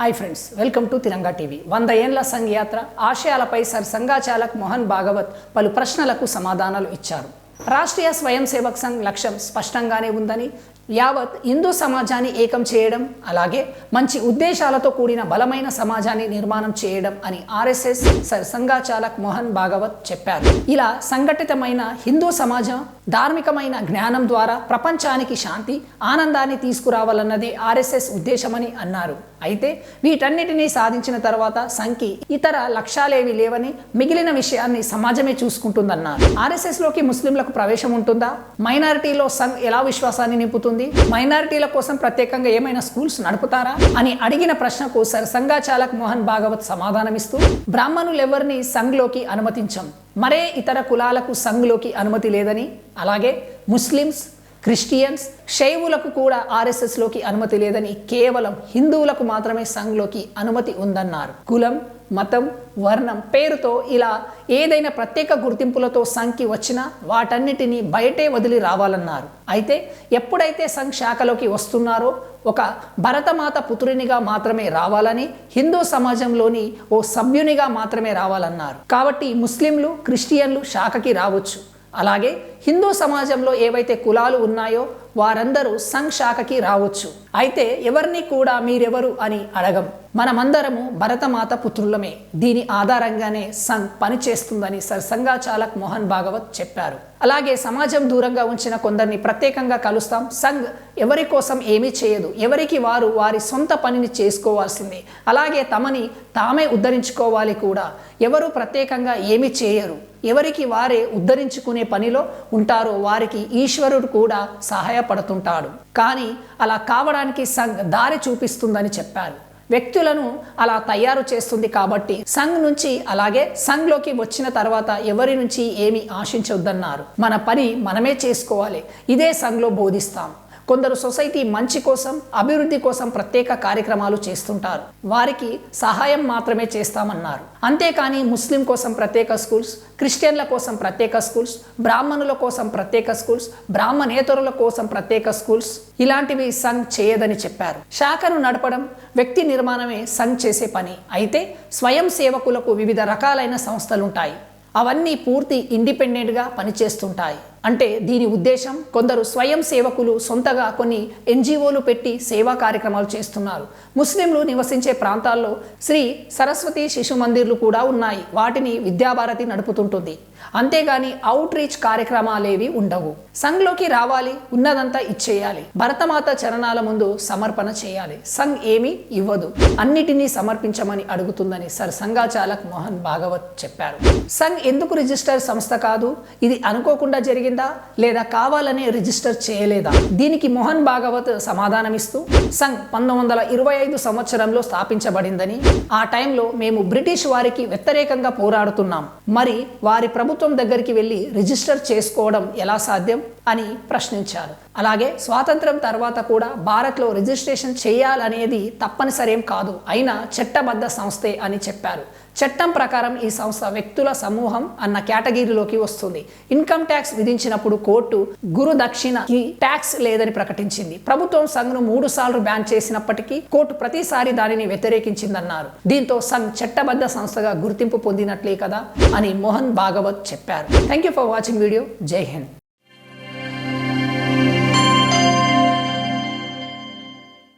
Hi friends welcome to Tiranga TV. వంద ఏండ్ల సంఘ్ యాత్ర ఆశయాలపై సర్ సంఘాచాలక్ మోహన్ భాగవత్ పలు ప్రశ్నలకు సమాధానాలు ఇచ్చారు. రాష్ట్రీయ స్వయం సేవక్ సంఘ్ లక్ష్యం స్పష్టంగానే ఉందని యావత్ హిందూ సమాజాన్ని ఏకం చేయడం అలాగే మంచి ఉద్దేశాలతో కూడిన బలమైన సమాజాన్ని నిర్మాణం చేయడం అని ఆర్ఎస్ఎస్ సర్ సంఘాచాలక్ మోహన్ భాగవత్ చెప్పారు. ఇలా సంఘటితమైన హిందూ సమాజం ధార్మికమైన జ్ఞానం ద్వారా ప్రపంచానికి శాంతి ఆనందాన్ని తీసుకురావాలన్నదే ఆర్ఎస్ఎస్ ఉద్దేశమని అన్నారు. అయితే వీటన్నిటినీ సాధించిన తర్వాత సంఖ్య ఇతర లక్ష్యాలేవి లేవని మిగిలిన విషయాన్ని సమాజమే చూసుకుంటుందన్నారు. ఆర్ఎస్ఎస్లోకి ముస్లింలకు ప్రవేశం ఉంటుందా? మైనారిటీలో సంఘ్ ఎలా విశ్వాసాన్ని నింపుతుంది? మైనారిటీల కోసం ప్రత్యేకంగా ఏమైనా స్కూల్స్ నడుపుతారా? అని అడిగిన ప్రశ్నకు సర్ సంఘాచాలక్ మోహన్ భాగవత్ సమాధానమిస్తూ బ్రాహ్మణులు ఎవరిని సంఘ్లోకి అనుమతించం. మరే ఇతర కులాలకు సంఘ్లోకి అనుమతి లేదని? అలాగే ముస్లిమ్స్ క్రిస్టియన్స్ శైవులకు కూడా ఆర్ఎస్ఎస్లోకి అనుమతి లేదని కేవలం హిందువులకు మాత్రమే సంఘ్లోకి అనుమతి ఉందన్నారు. కులం మతం వర్ణం పేరుతో ఇలా ఏదైనా ప్రత్యేక గుర్తింపులతో సంఖ్య వచ్చినా వాటన్నిటినీ బయటే వదిలి రావాలన్నారు. అయితే ఎప్పుడైతే సంఘ్ శాఖలోకి వస్తున్నారో ఒక భరతమాత పుత్రునిగా మాత్రమే రావాలని హిందూ సమాజంలోని ఓ సభ్యునిగా మాత్రమే రావాలన్నారు. కాబట్టి ముస్లింలు క్రిస్టియన్లు శాఖకి రావచ్చు. అలాగే హిందూ సమాజంలో ఏవైతే కులాలు ఉన్నాయో వారందరూ సంఘ్ శాఖకి రావచ్చు. అయితే ఎవరిని కూడా మీరెవరు అని అడగం. మనమందరము భరతమాత పుత్రులమే. దీని ఆధారంగానే సంఘ్ పనిచేస్తుందని సర్ సంఘాచాలక్ మోహన్ భాగవత్ చెప్పారు. అలాగే సమాజం దూరంగా ఉంచిన కొందరిని ప్రత్యేకంగా కలుస్తాం. సంఘ్ ఎవరి కోసం ఏమీ చేయదు. ఎవరికి వారు వారి సొంత పనిని చేసుకోవాల్సిందే. అలాగే తమని తామే ఉద్ధరించుకోవాలి కూడా. ఎవరు ప్రత్యేకంగా ఏమీ చేయరు. ఎవరికి వారే ఉద్ధరించుకునే పనిలో ఉంటారో వారికి ఈశ్వరుడు కూడా సహాయపడుతుంటాడు కానీ అలా కావడానికి సంఘ్ దారి చూపిస్తుందని చెప్పారు. వ్యక్తులను అలా తయారు చేస్తుంది కాబట్టి సంఘ్ నుంచి అలాగే సంఘ్లోకి వచ్చిన తర్వాత ఎవరి నుంచి ఏమి ఆశించొద్దన్నారు. మన పని మనమే చేసుకోవాలి. ఇదే సంఘ్లో బోధిస్తాం. కొందరు సొసైటీ మంచి కోసం అభివృద్ధి కోసం ప్రత్యేక కార్యక్రమాలు చేస్తుంటారు. వారికి సహాయం మాత్రమే చేస్తామన్నారు. అంతేకాని ముస్లిం కోసం ప్రత్యేక స్కూల్స్ క్రిస్టియన్ల కోసం ప్రత్యేక స్కూల్స్ బ్రాహ్మణుల కోసం ప్రత్యేక స్కూల్స్ బ్రాహ్మణేతరుల కోసం ప్రత్యేక స్కూల్స్ ఇలాంటివి సంఘ్ చేయదని చెప్పారు. శాఖను నడపడం వ్యక్తి నిర్మాణమే సంఘ్ చేసే పని. అయితే స్వయం సేవకులకు వివిధ రకాలైన సంస్థలుంటాయి. అవన్నీ పూర్తి ఇండిపెండెంట్గా పనిచేస్తుంటాయి. అంటే దీని ఉద్దేశం కొందరు స్వయం సేవకులు సొంతగా కొన్ని ఎన్జిఓలు పెట్టి సేవా కార్యక్రమాలు చేస్తున్నారు. ముస్లింలు నివసించే ప్రాంతాల్లో శ్రీ సరస్వతి శిశు మందిర్లు కూడా ఉన్నాయి. వాటిని విద్యాభారతి నడుపుతుంటుంది. అంతేగాని అవుట్ రీచ్ కార్యక్రమాలేవి ఉండవు. సంఘ్లోకి రావాలి ఉన్నదంతా ఇచ్చేయాలి. భరతమాత చరణాల ముందు సమర్పణ చేయాలి. సంఘ్ ఏమీ ఇవ్వదు. అన్నిటినీ సమర్పించమని అడుగుతుందని సర్ సంఘాచాలక్ మోహన్ భాగవత్ చెప్పారు. సంఘ్ ఎందుకు రిజిస్టర్ సంస్థ కాదు? ఇది అనుకోకుండా జరిగిందా? లేదా కావాలనే రిజిస్టర్ చేయలేదా? దీనికి మోహన్ భాగవత్ సమాధానమిస్తూ సంఘ్ పంతొమ్మిది వందల ఇరవై ఐదు సంవత్సరంలో స్థాపించబడిందని ఆ టైంలో మేము బ్రిటిష్ వారికి వ్యతిరేకంగా పోరాడుతున్నాం. మరి వారి ప్రభుత్వం దగ్గరికి వెళ్ళి రిజిస్టర్ చేసుకోవడం ఎలా సాధ్యం? అని ప్రశ్నించారు. అలాగే స్వాతంత్రం తర్వాత కూడా భారత్లో రిజిస్ట్రేషన్ చేయాలనేది తప్పనిసరేం కాదు. అయినా చట్టబద్ధ సంస్థే అని చెప్పారు. చట్టం ప్రకారం ఈ సంస్థ వ్యక్తుల సమూహం అన్న కేటగిరీలోకి వస్తుంది. ఇన్కమ్ ట్యాక్స్ విధించినప్పుడు కోర్టు గురు దక్షిణకి ట్యాక్స్ లేదని ప్రకటించింది. ప్రభుత్వం సంఘ్ను మూడు సార్లు బ్యాన్ చేసినప్పటికీ కోర్టు ప్రతిసారి దానిని వ్యతిరేకించిందన్నారు. దీంతో సంఘ్ చట్టబద్ధ సంస్థగా గుర్తింపు పొందినట్లే కదా అని మోహన్ భాగవత్ చెప్పారు. Thank you for watching video. Jai Hind.